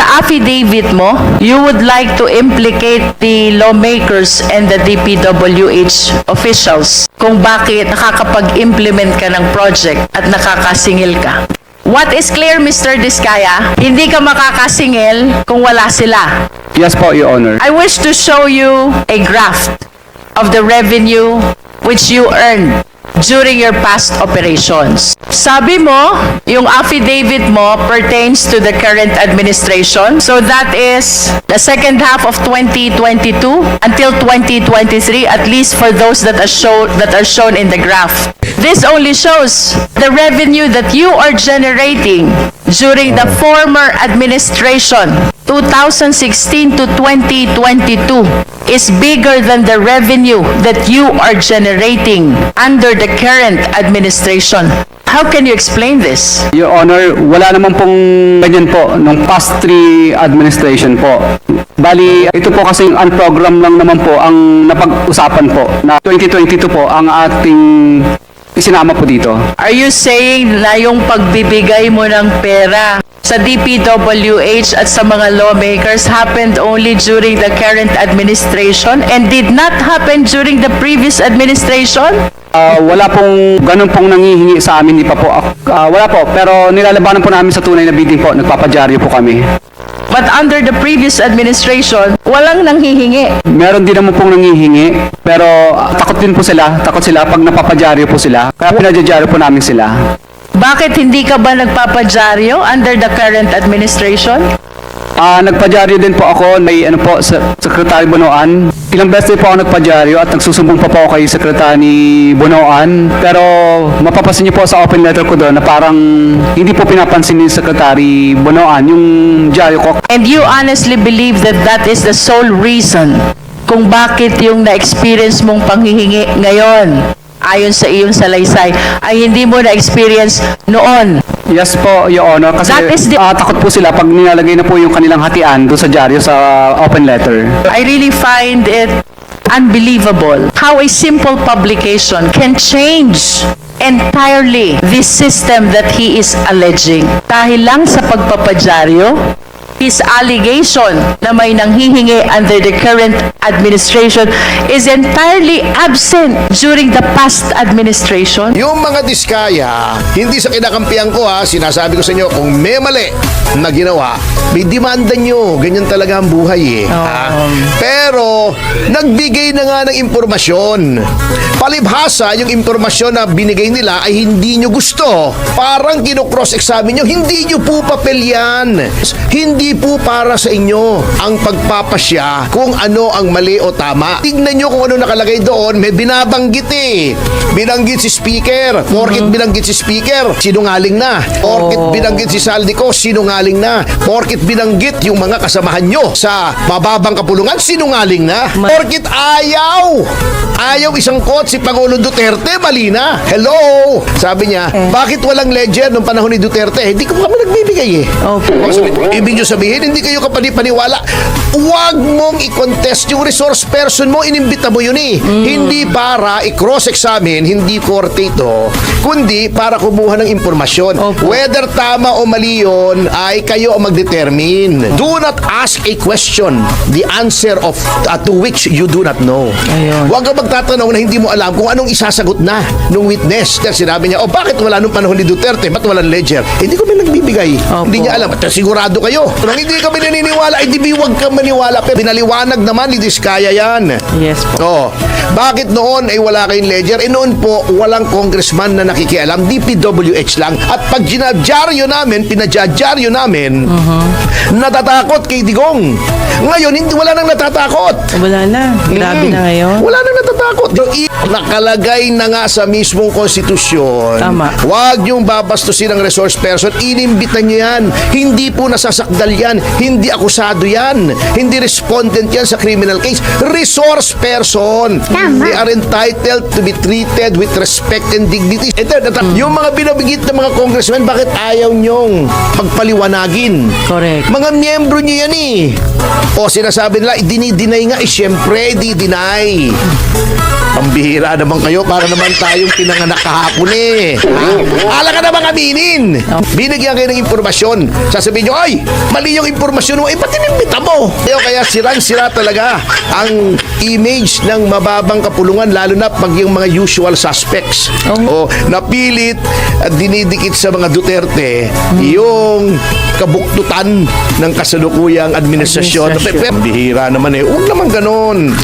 Sa affidavit mo, you would like to implicate the lawmakers and the DPWH officials kung bakit nakakapag-implement ka ng project at nakakasingil ka. What is clear, Mr. Diskaya, hindi ka makakasingil kung wala sila. Yes po, Your Honor. I wish to show you a graph of the revenue which you earned during your past operations. Sabi mo, yung affidavit mo pertains to the current administration. So that is the second half of 2022 until 2023, at least for those that are, show, that are shown in the graph. This only shows the revenue that you are generating during the former administration, 2016 to 2022, is bigger than the revenue that you are generating under the current administration. How can you explain this? Your Honor, wala naman pong ganyan po nung past three administration po. Bali, ito po kasing unprogram lang naman po ang napag-usapan po na 2022 po ang ating isinama po dito. Are you saying na yung pagbibigay mo ng pera sa DPWH at sa mga lawmakers happened only during the current administration and did not happen during the previous administration? Ah, wala pong ganun pong nangihingi sa amin, di pa po. ah, wala po, pero nilalabanan po namin sa tunay na bidding po. Nagpapadyaryo po kami. But under the previous administration, walang nanghihingi. Meron din naman pong nangihingi, pero takot din po sila. Takot sila pag napapadyaryo po sila. Kaya pinadyaryo po namin sila. Bakit hindi ka ba nagpapadyaryo under the current administration? Ah, nagpadyaryo din po ako, may ano po, sa Secretary Bonoan. Ilang beses po ako nagpadyaryo at nagsusumbong pa po kay Secretary Bonoan. Pero mapapasin niyo po sa open letter ko doon na parang hindi po pinapansin ni Secretary Bonoan yung dyaryo ko. And you honestly believe that that is the sole reason kung bakit yung na-experience mong panghihingi ngayon, ayon sa iyong salaysay, ay hindi mo na-experience noon. Yes po, Your Honor, kasi That is the- ah, takot po sila pag nilalagay na po yung kanilang hatian doon sa dyaryo sa open letter. I really find it unbelievable how a simple publication can change entirely this system that he is alleging. Dahil lang sa pagpapadyaryo, his allegation na may nanghihingi under the current administration is entirely absent during the past administration. Yung mga diskaya, hindi sa kinakampihan ko ha, sinasabi ko sa inyo, kung may mali na ginawa, may demanda nyo. Ganyan talaga ang buhay eh. ha? Pero, nagbigay na nga ng impormasyon. Palibhasa, yung impormasyon na binigay nila ay hindi nyo gusto. Parang kino-cross-examine nyo, hindi nyo po papel yan. Hindi po para sa inyo ang pagpapasya kung ano ang mali o tama. Tignan nyo kung ano nakalagay doon, may binabanggit eh. Binanggit si speaker, porkit binanggit si speaker, sinungaling na. Porkit binanggit si Saldico, sinungaling na. Porkit binanggit yung mga kasamahan nyo sa mababang kapulungan, sinungaling na. Porkit ayaw, ayaw isang kot si Pangulong Duterte, mali na. Hello! Sabi niya, bakit walang ledger nung panahon ni Duterte? Hindi ko kami nagbibigay eh. Oh, sabi, ibig nyo sabihin, hindi kayo kapanipaniwala. Huwag mong i-contest yung resource person mo, inimbita mo yun eh. Hindi para i-cross-examine, hindi korte ito, kundi para kumuha ng impormasyon. Opo. Whether tama o mali yun, ay kayo ang mag-determine. Do not ask a question, the answer of uh, to which you do not know. Ayun. Huwag ka magtatanong na hindi mo alam kung anong isasagot na nung witness. Dahil sinabi niya, oh bakit wala nung panahon ni Duterte? Ba't walang ledger? Hindi ko may nagbibigay. Opo. Hindi niya alam. At sigurado kayo. Kung hindi kami naniniwala, ay di huwag ka maniwala. Pero pinaliwanag naman ni Diskaya yan. Yes po. Oh, bakit noon ay wala kayong ledger? Eh noon po, walang congressman na nakikialam. DPWH lang. At pag ginadyaryo namin, pinadyaryo namin, natatakot kay Digong. Ngayon, hindi, wala nang natatakot. Wala na. Grabe Mm. na ngayon. Wala nang natatakot. Yung i- nakalagay na nga sa mismong konstitusyon. Tama. Huwag niyong babastusin ang resource person. Inimbitan niyo yan. Hindi po nasasakdal yan. Hindi akusado yan. Hindi respondent yan sa criminal case. Resource person. Tama. They are entitled to be treated with respect and dignity. Ito, ito, yung mga binabigit ng mga congressmen, bakit ayaw niyong pagpaliwanagin? Correct. Mga miyembro niyo yan eh. O sinasabi nila, dinideny nga, eh syempre, di-deny. Pambihira naman kayo para naman tayong pinanganak kahapon eh. Ha? Ala ka namang aminin. Binigyan kayo ng impormasyon. Sasabihin nyo, ay, mali yung impormasyon mo. Eh, ba't inimbita mo? Kaya, kaya sirang-sira talaga ang image ng mababang kapulungan lalo na pag yung mga usual suspects. O napilit at dinidikit sa mga Duterte yung kabuktutan ng kasalukuyang administrasyon. Administrasyon. Pero bihira naman eh. Huwag naman ganon.